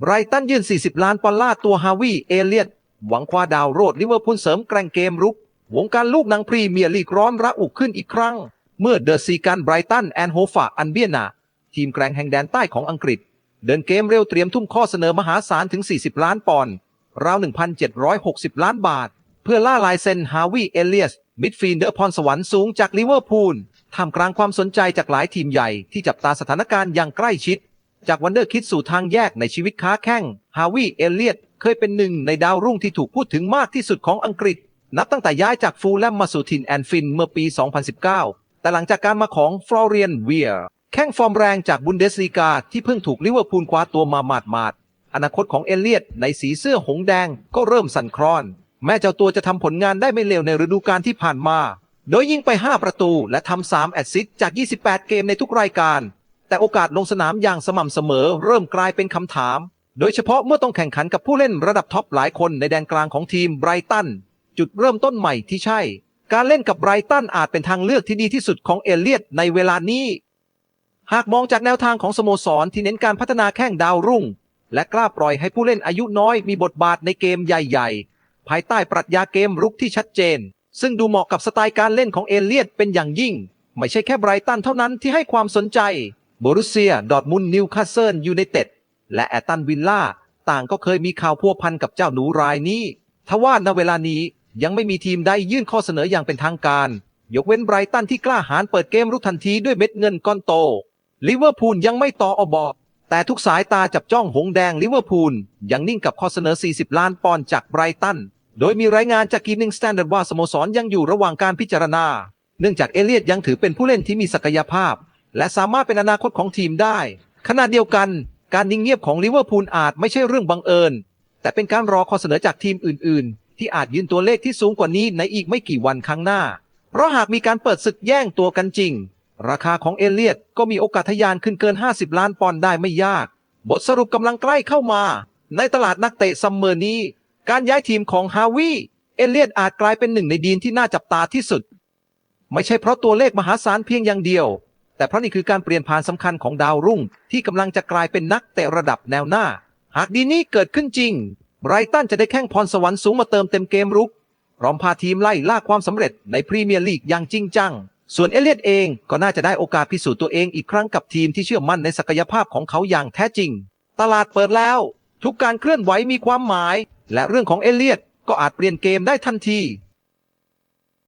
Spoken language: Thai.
ไบรตันยื่น 40 ล้านปอนด์ล่าตัวฮาวิเอเลียตหวังคว้าดาวโรดลิเวอร์พูลเสริมแกร่งเกมรุก วงการลูกหนังพรีเมียร์ลีกร้อนระอุขึ้นอีกครั้ง เมื่อเดอะซีการไบรตันแอนโฮฟาอันเบียนา ทีมแกร่งแห่งแดนใต้ของอังกฤษ เดินเกมเร็วเตรียมทุ่มข้อเสนอมหาศาลถึง 40 ล้านปอนด์ราว 1,760 ล้านบาท เพื่อล่าลายเซ็นฮาวิเอเลียสมิดฟิลเดอร์พรสวรรค์สูงจากลิเวอร์พูลท่ามกลางความสนใจจากหลายทีมใหญ่ที่จับตาสถานการณ์อย่างใกล้ชิด จากวันเดอร์คิดสู่ทางแยกในชีวิตค้าแข้งฮาวิเอเลียตเคยเป็นหนึ่งในดาวรุ่งที่ถูกพูดถึงมากที่สุดของอังกฤษ นับตั้งแต่ย้ายจากฟูลแลมมาสู่ทินแอนฟินเมื่อปี 2019 แต่หลังจากการมาของฟลอเรียนเวียร์แข้งฟอร์มแรงจากบุนเดสลีกาที่เพิ่งถูกลิเวอร์พูลคว้าตัวมาหมาดๆอนาคตของเอเลียตในสีเสื้อหงแดงก็เริ่มสั่นคลอน แม้เจ้าตัวจะทำผลงานได้ไม่เลวในฤดูกาลที่ผ่านมา โดยยิงไป 5 ประตูและทำ3แอสซิสต์จาก 28 เกมในทุกรายการ แต่โอกาสลงสนามอย่างสม่ำเสมอ เริ่มกลายเป็นคำถาม โดยเฉพาะเมื่อต้องแข่งขันกับผู้เล่นระดับท็อปหลายคนในแดนกลางของทีมไบรตันจุดเริ่มต้นใหม่ที่ใช่ การเล่นกับไบรตันอาจเป็นทางเลือกที่ดีที่สุดของเอเลียตในเวลานี้ หากมองจากแนวทางของสโมสรที่เน้นการพัฒนาแข้งดาวรุ่ง และกล้าปล่อยให้ผู้เล่นอายุน้อยมีบทบาทในเกมใหญ่ๆ ภายใต้ปรัชญาเกมรุกที่ชัดเจน ซึ่งดูเหมาะกับสไตล์การเล่นของเอเลียตเป็นอย่างยิ่ง ไม่ใช่แค่ไบรตันเท่านั้นที่ให้ความสนใจ บรุเซีย ดอร์ทมุนนิวคาสเซิลยูไนเต็ด และแอตตันวิลล่าต่างก็เคยมีข่าวพัวพันกับเจ้าหนูรายนี้ ทว่าณเวลานี้ยังไม่มีทีมใดยื่นข้อเสนออย่างเป็นทางการ ยกเว้นไบรตันที่กล้าหาญเปิดเกมรุกทันทีด้วยเม็ดเงินก้อนโต ลิเวอร์พูลยังไม่ต่ออบอแต่ทุกสายตาจับจ้องหงแดงลิเวอร์พูลยังนิ่งกับข้อเสนอ 40 ล้านปอนด์จากไบรตัน โดยมีรายงานจากกีนิงสแตนดาร์ดว่าสโมสรยังอยู่ระหว่างการพิจารณา เนื่องจากเอเลียตยังถือเป็นผู้เล่นที่มีศักยภาพ และสามารถเป็นอนาคตของทีมได้ ขณะเดียวกัน การนิ่งเงียบของลิเวอร์พูลอาจไม่ใช่เรื่องบังเอิญ แต่เป็นการรอข้อเสนอจากทีมอื่น ๆ ที่อาจยืนตัวเลขที่สูงกว่านี้ในอีกไม่กี่วันข้างหน้า เพราะหากมีการเปิดศึกแย่งตัวกันจริง ราคาของเอเลียตก็มีโอกาสทะยานขึ้นเกิน 50 ล้านปอนด์ได้ไม่ยาก บทสรุปกำลังใกล้เข้ามา ในตลาดนักเตะซัมเมอร์นี้ การย้ายทีมของฮาวิเอเลียตอาจกลายเป็นหนึ่งในดีนที่น่าจับตาที่สุด ไม่ใช่เพราะตัวเลขมหาศาลเพียงอย่างเดียว แต่เพราะนี่คือการเปลี่ยนผ่านสำคัญของดาวรุ่ง ที่กำลังจะกลายเป็นนักเตะระดับแนวหน้า หากดีนี้เกิดขึ้นจริง ไรตันจะได้แข้งพรสวรรค์สูงมาเติมเต็มเกมรุกพร้อมพาทีมไล่ล่าความสำเร็จในพรีเมียร์ลีกอย่างจริงจัง ส่วนเอเลียตเองก็น่าจะได้โอกาสพิสูจน์ตัวเองอีกครั้งกับทีมที่เชื่อมั่นในศักยภาพของเขาอย่างแท้จริง ตลาดเปิดแล้ว ทุกการเคลื่อนไหวมีความหมาย และเรื่องของเอเลียตก็อาจเปลี่ยนเกมได้ทันที